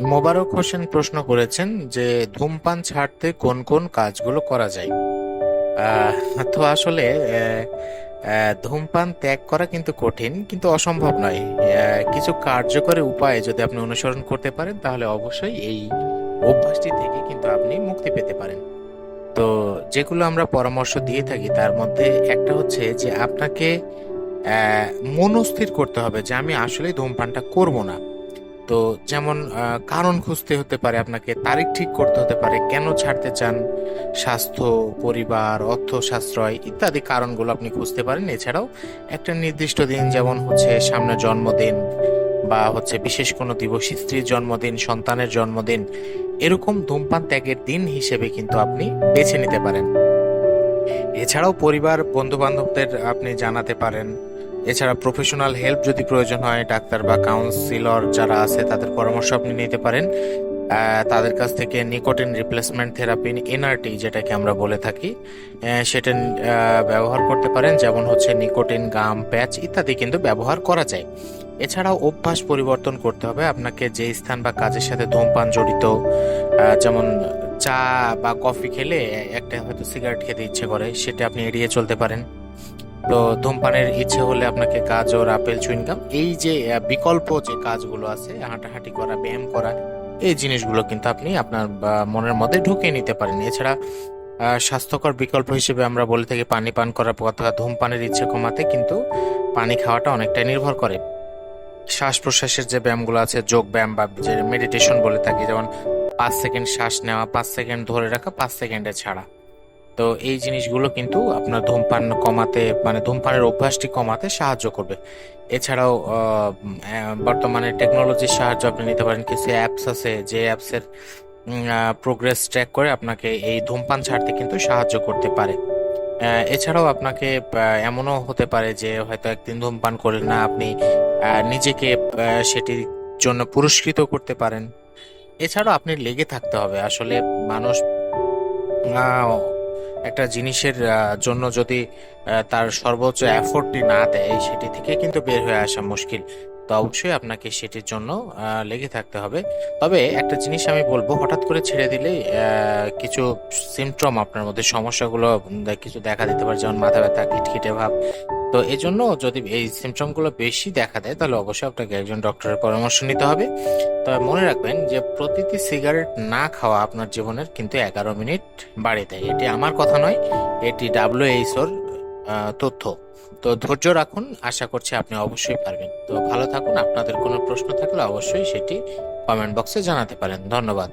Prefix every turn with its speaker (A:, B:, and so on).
A: মোবারক হোসেন প্রশ্ন করেছেন যে, ধূমপান ছাড়তে কোন কোন কাজগুলো করা যায়? তো আসলে ধূমপান ত্যাগ করা কিন্তু কঠিন, কিন্তু অসম্ভব নয়। কিছু কার্যকরী উপায় যদি আপনি অনুসরণ করতে পারেন, তাহলে অবশ্যই এই অভ্যাসটি থেকে কিন্তু আপনি মুক্তি পেতে পারেন। তো যেগুলো আমরা পরামর্শ দিয়ে থাকি, তার মধ্যে একটা হচ্ছে যে, আপনাকে মনস্থির করতে হবে যে, আমি আসলে ধূমপানটা করব না। তো যেমন কারণ খুঁজতে হতে পারে আপনাকে, তারিখ ঠিক করতে হতে পারে, কেন ছাড়তে চান, স্বাস্থ্য, পরিবার অর্থ সাশ্রয় ইত্যাদি কারণগুলো আপনি খুঁজতে পারেন। এছাড়াও একটা নির্দিষ্ট দিন যেমন হচ্ছে সামনে জন্মদিন বা হচ্ছে বিশেষ কোনো দিবস স্ত্রীর জন্মদিন, সন্তানের জন্মদিন, এরকম ধূমপান ত্যাগের দিন হিসেবে কিন্তু আপনি বেছে নিতে পারেন। এছাড়াও পরিবার বন্ধু বান্ধবদের আপনি জানাতে পারেন এছাড়া প্রফেশনাল হেল্প যদি প্রয়োজন হয়, ডাক্তার বা কাউন্সিলর যারা আছে, তাদের পরামর্শ আপনি নিতে পারেন। তাদের কাছ থেকে নিকোটিন রিপ্লেসমেন্ট থেরাপি এনআরটি যেটাকে আমরা বলে থাকি সেটা ব্যবহার করতে পারেন। যেমন হচ্ছে নিকোটিন গাম প্যাচ ইত্যাদি কিন্তু ব্যবহার করা যায়। এছাড়াও অভ্যাস পরিবর্তন করতে হবে। আপনাকে যে স্থান বা কাজের সাথে ধূমপান জড়িত যেমন চা বা কফি খেলে একটা হয়তো সিগারেট খেতে ইচ্ছে করে, সেটা আপনি এড়িয়ে চলতে পারেন। তো ধূমপানের ইচ্ছে হলে আপনাকে গাজর আপেল চুইংগাম এই যে বিকল্প যে কাজগুলো আছে, হাঁটাহাঁটি করা, ব্যায়াম করা, এই জিনিসগুলো কিন্তু আপনি আপনার মনের মধ্যে ঢুকিয়ে নিতে পারেন। এছাড়া স্বাস্থ্যকর বিকল্প হিসেবে আমরা বলে থাকি পানি পান করার কথা, ধূমপানের ইচ্ছে কমাতে কিন্তু পানি খাওয়াটা অনেকটাই নির্ভর করে। শ্বাস প্রশ্বাসের যে ব্যায়ামগুলো আছে, যোগ ব্যায়াম বা যে মেডিটেশন বলে থাকি, যেমন পাঁচ সেকেন্ড শ্বাস নেওয়া, পাঁচ সেকেন্ড ধরে রাখা, পাঁচ সেকেন্ডে ছাড়া। তো এই জিনিসগুলো কিন্তু আপনার ধূমপান কমাতে মানে ধূমপানের অভ্যাসটি কমাতে সাহায্য করবে। এছাড়াও বর্তমানে টেকনোলজির সাহায্য আপনি নিতে পারেন। কিছু অ্যাপস আছে, যে অ্যাপসের প্রোগ্রেস ট্র্যাক করে আপনাকে এই ধূমপান ছাড়তে কিন্তু সাহায্য করতে পারে। এছাড়াও আপনাকে এমনও হতে পারে যে হয়তো একদিন ধূমপান করলেন না, আপনি নিজেকে সেটির জন্য পুরস্কৃত করতে পারেন। এছাড়াও আপনি লেগে থাকতে হবে। আসলে মানুষ একটা জিনিসের জন্য যদি তার সর্বোচ্চ এফোর্টটি না দেয় সেটি থেকে কিন্তু বের হয়ে আসা মুশকিল। তো অবশ্যই আপনাকে সেটির জন্য লেগে থাকতে হবে। তবে একটা জিনিস আমি বলব, হঠাৎ করে ছেড়ে দিলে কিছু সিমটম আপনার মধ্যে, সমস্যাগুলো কিছু দেখা দিতে পারে, যেমন মাথা ব্যথা, খিটখিটে ভাব তো এই জন্য যদি এই সিমটমগুলো বেশি দেখা দেয়, তাহলে অবশ্যই আপনাকে একজন ডক্টরের পরামর্শ নিতে হবে। তবে মনে রাখবেন যে প্রতিটি সিগারেট না খাওয়া আপনার জীবনের কিন্তু এগারো মিনিট বাড়িয়ে দেয়। এটি আমার কথা নয়, এটি ডাব্লিউএইচওর তথ্য। তো ধৈর্য রাখুন, আশা করছি আপনি অবশ্যই পারবেন। তো ভালো থাকুন, আপনাদের কোনো প্রশ্ন থাকলে অবশ্যই সেটি কমেন্ট বক্সে জানাতে পারেন। ধন্যবাদ।